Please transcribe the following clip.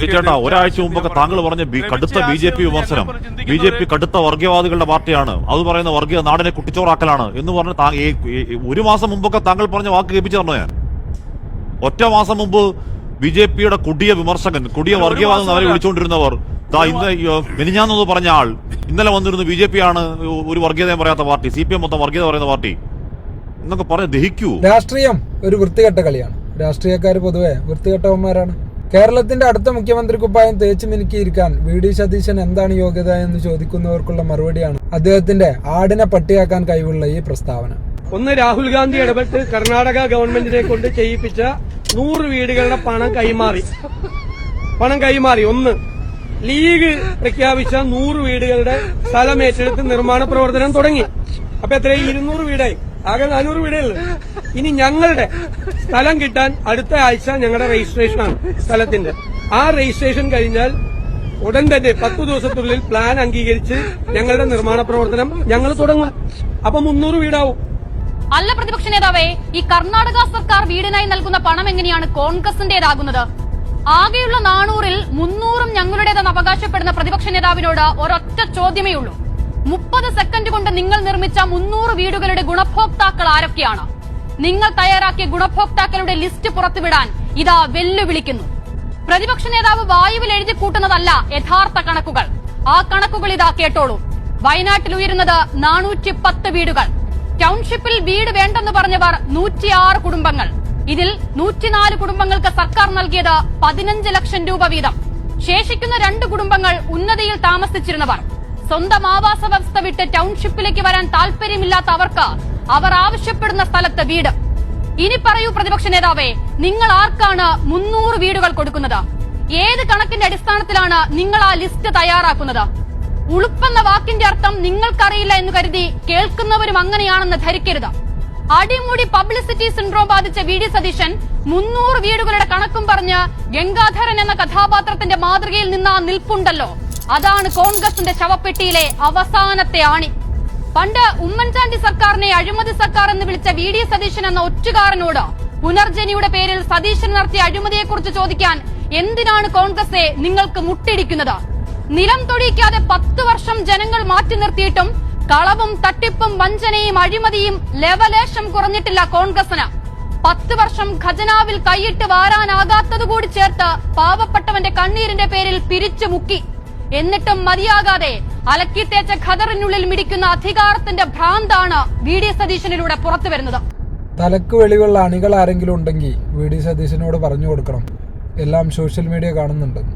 ചേട്ടാ ഒരാഴ്ച മുമ്പൊക്കെ താങ്കൾ പറഞ്ഞ ബി- കടുത്ത ബി ജെ പി വിമർശനം. ബി ജെ പി കടുത്ത വർഗീയവാദികളുടെ പാർട്ടിയാണ്. അത് പറയുന്ന വർഗീയ നാടിനെ കുട്ടിച്ചോറാക്കലാണ് എന്ന് പറഞ്ഞ ഒരു മാസം മുമ്പൊക്കെ താങ്കൾ പറഞ്ഞ വാക്ക് കേൾപ്പിച്ചു തരണോ ഞാൻ? ഒറ്റ മാസം മുമ്പ് ബി ജെ പിയുടെ കൊടിയ വിമർശകൻ കൊടിയ വർഗീയവാദം എന്ന് അവരെ വിളിച്ചുകൊണ്ടിരുന്നവർ ദാ ഇന്ന് പറഞ്ഞ ആൾ ഇന്നലെ വന്നിരുന്ന ബി ജെ പി ആണ് ഒരു വർഗീയതയും പറയാത്ത പാർട്ടി സി പി എം മൊത്തം വർഗീയത പറയുന്ന പാർട്ടി. എന്നൊക്കെ പറഞ്ഞ് ദഹിക്കൂ. രാഷ്ട്രീയം ഒരു വൃത്തികെട്ട കളിയാണ്. രാഷ്ട്രീയക്കാർ പൊതുവെ വൃത്തികെട്ടവന്മാരാണ്. കേരളത്തിന്റെ അടുത്ത മുഖ്യമന്ത്രി കുപ്പായം തേച്ചു മിനുക്കിയിരിക്കാൻ വി ഡി സതീശൻ എന്താണ് യോഗ്യത എന്ന് ചോദിക്കുന്നവർക്കുള്ള മറുപടിയാണ് അദ്ദേഹത്തിന്റെ ആടിനെ പട്ടിയാക്കാൻ കഴിവുള്ള ഈ പ്രസ്താവന. ഒന്ന് രാഹുൽ ഗാന്ധി ഇടപെട്ട് കർണാടക ഗവൺമെന്റിനെ കൊണ്ട് ചെയ്യിപ്പിച്ച നൂറ് വീടുകളുടെ പണം കൈമാറി. പണം കൈമാറി. ഒന്ന് ലീഗ് പ്രഖ്യാപിച്ച നൂറ് വീടുകളുടെ സ്ഥലം ഏറ്റെടുത്ത് നിർമ്മാണ പ്രവർത്തനം തുടങ്ങി. അപ്പൊ എത്രയും ഇരുന്നൂറ് വീടായി. ആകെ നാനൂറ് വീടേ ഇനി ഞങ്ങളുടെ സ്ഥലം കിട്ടാൻ അടുത്ത ആഴ്ച ഞങ്ങളുടെ രജിസ്ട്രേഷനാണ് സ്ഥലത്തിന്റെ. ആ രജിസ്ട്രേഷൻ കഴിഞ്ഞാൽ ഉടൻ തന്നെ പത്തു ദിവസത്തിനുള്ളിൽ പ്ലാൻ അംഗീകരിച്ച് ഞങ്ങളുടെ നിർമ്മാണ പ്രവർത്തനം ഞങ്ങൾ തുടങ്ങും. അപ്പൊ മുന്നൂറ് വീടാവും. അല്ല പ്രതിപക്ഷ നേതാവേ ഈ കർണാടക സർക്കാർ വീടിനായി നൽകുന്ന പണം എങ്ങനെയാണ് കോൺഗ്രസിന്റേതാകുന്നത്? ആകെയുള്ള നാനൂറിൽ മുന്നൂറും ഞങ്ങളുടേതെന്ന് അവകാശപ്പെടുന്ന പ്രതിപക്ഷ നേതാവിനോട് ഒരൊറ്റ ചോദ്യമേ ഉള്ളൂ. മുപ്പത് സെക്കൻഡ് കൊണ്ട് നിങ്ങൾ നിർമ്മിച്ച മുന്നൂറ് വീടുകളുടെ ഗുണഭോക്താക്കൾ ആരൊക്കെയാണ്? നിങ്ങൾ തയ്യാറാക്കിയ ഗുണഭോക്താക്കളുടെ ലിസ്റ്റ് പുറത്തുവിടാൻ ഇതാ വെല്ലുവിളിക്കുന്നു. പ്രതിപക്ഷ നേതാവ് വായുവിൽ എഴുതി കൂട്ടുന്നതല്ല യഥാർത്ഥ കണക്കുകൾ. ആ കണക്കുകൾ ഇതാ കേട്ടോളൂ. വയനാട്ടിൽ ഉയരുന്നത് നാനൂറ്റി പത്ത് വീടുകൾ. ടൗൺഷിപ്പിൽ വീട് വേണ്ടെന്ന് പറഞ്ഞവർ നൂറ്റിയാറ് കുടുംബങ്ങൾ. ഇതിൽ നൂറ്റിനാല് കുടുംബങ്ങൾക്ക് സർക്കാർ നൽകിയത് പതിനഞ്ച് ലക്ഷം രൂപ വീതം. ശേഷിക്കുന്ന രണ്ട് കുടുംബങ്ങൾ ഉന്നതിയിൽ താമസിച്ചിരുന്നവർ. സ്വന്തം ആവാസ വ്യവസ്ഥ വിട്ട് ടൗൺഷിപ്പിലേക്ക് വരാൻ താല്പര്യമില്ലാത്ത അവർക്ക് അവർ ആവശ്യപ്പെടുന്ന സ്ഥലത്ത് വീട്. ഇനി പറയൂ പ്രതിപക്ഷ നേതാവേ നിങ്ങൾ ആർക്കാണ് മുന്നൂറ് വീടുകൾ കൊടുക്കുന്നത്? ഏത് കണക്കിന്റെ അടിസ്ഥാനത്തിലാണ് നിങ്ങൾ ആ ലിസ്റ്റ് തയ്യാറാക്കുന്നത്? ഉളുപ്പെന്ന വാക്കിന്റെ അർത്ഥം നിങ്ങൾക്കറിയില്ല എന്ന് കരുതി കേൾക്കുന്നവരും അങ്ങനെയാണെന്ന് ധരിക്കരുത്. അടിമുടി പബ്ലിസിറ്റി സിൻഡ്രോം ബാധിച്ച വി ഡി സതീശൻ മുന്നൂറ് വീടുകളുടെ കണക്കും പറഞ്ഞ് ഗംഗാധരൻ എന്ന കഥാപാത്രത്തിന്റെ മാതൃകയിൽ നിന്ന് ആ നിൽപ്പുണ്ടല്ലോ. അതാണ് കോൺഗ്രസിന്റെ ശവപ്പെട്ടിയിലെ അവസാനത്തെ ആണി. പണ്ട് ഉമ്മൻചാണ്ടി സർക്കാരിനെ അഴിമതി സർക്കാർ എന്ന് വിളിച്ച വി ഡി സതീശൻ എന്ന ഒറ്റുകാരനോട് പുനർജനിയുടെ പേരിൽ സതീശൻ നടത്തിയ അഴിമതിയെക്കുറിച്ച് ചോദിക്കാൻ എന്തിനാണ് കോൺഗ്രസെ നിങ്ങൾക്ക് മുട്ടിടിക്കുന്നത്? നിലം തൊടിയിക്കാതെ പത്ത് വർഷം ജനങ്ങൾ മാറ്റി നിർത്തിയിട്ടും കളവും തട്ടിപ്പും വഞ്ചനയും അഴിമതിയും ലവലേശം കുറഞ്ഞിട്ടില്ല കോൺഗ്രസിന്. പത്ത് വർഷം ഖജനാവിൽ കൈയിട്ട് വാരാനാകാത്തതുകൂടി ചേർത്ത് പാവപ്പെട്ടവന്റെ കണ്ണീരിന്റെ പേരിൽ പിരിച്ചു മുക്കി എന്നിട്ടും മതിയാകാതെ അലക്കി തേച്ച ഖദറിനുള്ളിൽ മിടിക്കുന്ന അധികാരത്തിന്റെ ഭ്രാന്താണ് വി ഡി സതീശനിലൂടെ പുറത്തു വരുന്നത്. തലക്ക് വെളിവുള്ള അണികൾ ആരെങ്കിലും ഉണ്ടെങ്കിൽ വി ഡി സതീശനോട് പറഞ്ഞു കൊടുക്കണം. എല്ലാം സോഷ്യൽ മീഡിയ കാണുന്നുണ്ടെന്ന്